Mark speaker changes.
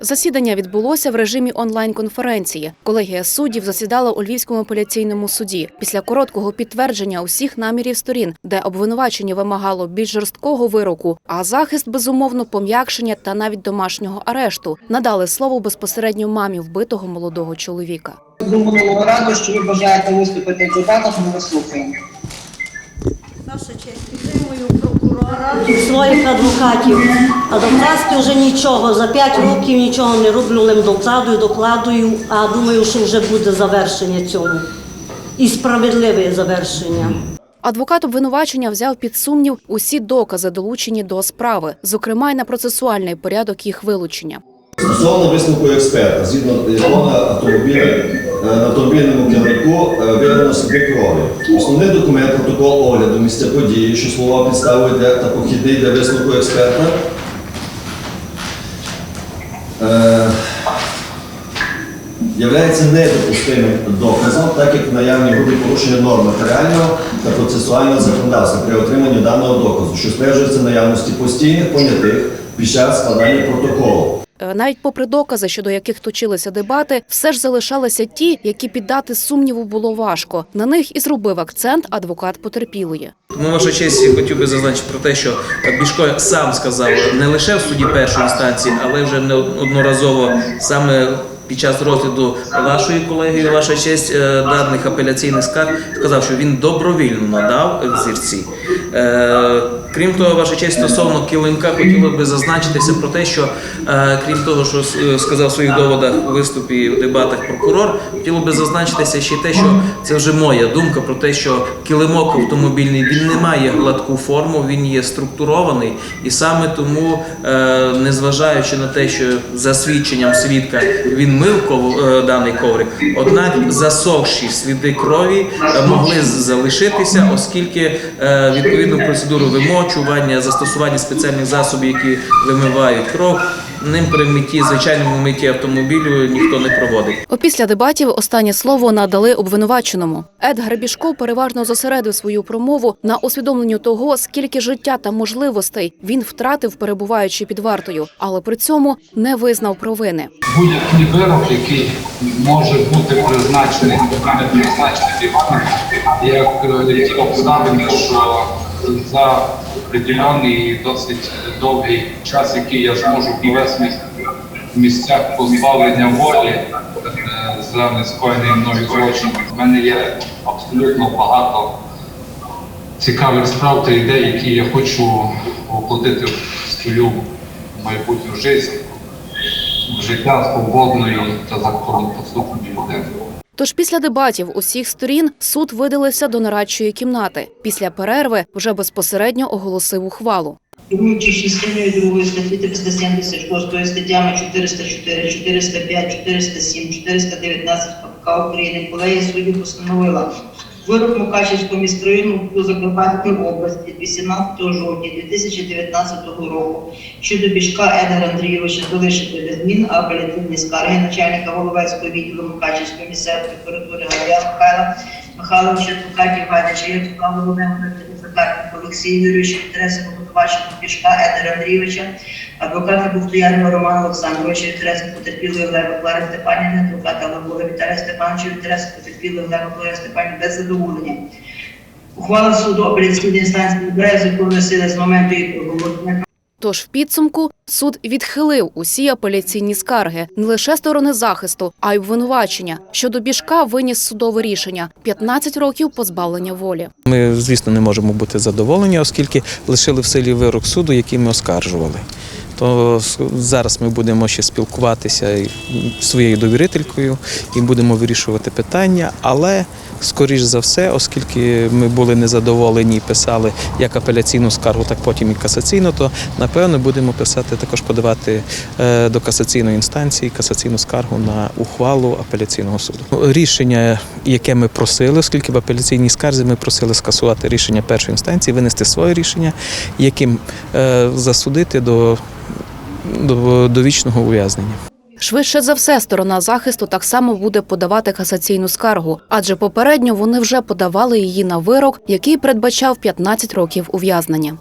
Speaker 1: Засідання відбулося в режимі онлайн-конференції. Колегія суддів засідала у Львівському апеляційному суді після короткого підтвердження усіх намірів сторін, де обвинувачення вимагало більш жорсткого вироку, а захист безумовно пом'якшення та навіть домашнього арешту. Надали слово безпосередньо мамі вбитого молодого чоловіка.
Speaker 2: Минулого раду, що ви бажаєте виступити дебатах, ми вас слухаємо.
Speaker 3: Ваша честь, підтримую прокурора і своїх адвокатів. Адвокатськи вже нічого, за 5 років нічого не роблю, лим докладую, докладую, а думаю, що вже буде завершення цьому. І справедливе завершення.
Speaker 1: Адвокат обвинувачення взяв під сумнів усі докази, долучені до справи, зокрема й на процесуальний порядок їх вилучення.
Speaker 4: Стосовно висновку експерта, згідно якого е, на автомобільному керівнику е, виявлено сліди крові. Основний документ протокол огляду місця події, що слова підставою для та похідний для висновку експерта. Е, Являється недопустимим доказом, так як наявні грубі порушення норм матеріального та процесуального законодавства при отриманні даного доказу, що стверджується наявності постійних понятих під час складання протоколу.
Speaker 1: Е, Навіть попри докази, щодо яких точилися дебати, все ж залишалися ті, які піддати сумніву було важко. На них і зробив акцент адвокат потерпілої.
Speaker 5: Тому, ваша честь, хотів би зазначити про те, що Бішко сам сказав не лише в суді першої інстанції, але вже неодноразово саме під час розгляду вашої колегії, ваша честь е, даних апеляційних скарг, сказав, що він добровільно надав зірці. Крім того, ваша честь стосовно килимка, хотіло би зазначитися про те, що е, крім того, що е, сказав в своїх доводах у виступі в дебатах прокурор, хотіло би зазначитися ще те, що це вже моя думка про те, що килимок автомобільний він не має гладку форму, він є структурований, і саме тому, е, незважаючи на те, що за свідченням свідка він мив ков- даний коврик, однак засохші сліди крові могли залишитися, оскільки е, відповідну процедуру вимочування, застосування спеціальних засобів, які вимивають кров, ним при митті, звичайному митті автомобілю ніхто не проводить.
Speaker 1: Опісля дебатів останнє слово надали обвинуваченому. Ед Гребішко переважно зосередив свою промову на усвідомленню того, скільки життя та можливостей він втратив, перебуваючи під вартою, але при цьому не визнав провини.
Speaker 6: будь-який вирок, який може бути призначений, не призначений як е, ті обставини, що за приділений і досить довгий час, який я зможу провести в місцях позбавлення волі е, за нескоєний мною злочин. У мене є абсолютно багато цікавих справ та ідей, які я хочу воплотити в свою майбутню життя життя свободної та законопослухної людини.
Speaker 1: Тож після дебатів усіх сторін суд видалився до нарадчої кімнати. Після перерви вже безпосередньо оголосив ухвалу.
Speaker 2: Керуючи частиною другої статті 376 статтями 404, 405, 407, 419 КПК України, колегія суддів постановила вирок Мукачівського міськрайону Закарпатській області 18 жовтня 2019 року щодо Бішка Едгара Андрійовича залишити без змін, апеляційні скарги начальника Головецького відділу Мукачівської місцевої прокуратури Галія Михайла Михайловича Тукатів Гадяча Ярослава Головне Олексій Олексія Юрійовича інтереси обвинуваченого Пішка Едера Андрійовича, адвоката Буфтоярного Романа Олександровича, інтереси потерпілої Лева Клари Степанівни, адвоката Лавола Віталія Степановича, інтереси потерпілої Лева Клари Степанівни без задоволення. Ухвала суду апеляційної інстанції бере законної сили з моменту її проголошення.
Speaker 1: Тож в підсумку суд відхилив усі апеляційні скарги не лише сторони захисту, а й обвинувачення. Щодо бішка виніс судове рішення 15 років позбавлення волі.
Speaker 7: Ми, звісно, не можемо бути задоволені, оскільки лишили в силі вирок суду, який ми оскаржували. То зараз ми будемо ще спілкуватися своєю довірителькою і будемо вирішувати питання. Але, скоріш за все, оскільки ми були незадоволені і писали як апеляційну скаргу, так потім і касаційну, то напевно будемо писати також подавати е, до касаційної інстанції касаційну скаргу на ухвалу апеляційного суду. Рішення, яке ми просили, оскільки в апеляційній скарзі ми просили скасувати рішення першої інстанції, винести своє рішення, яким е, засудити до довічного ув'язнення.
Speaker 1: Швидше за все, сторона захисту так само буде подавати касаційну скаргу, адже попередньо вони вже подавали її на вирок, який передбачав 15 років ув'язнення.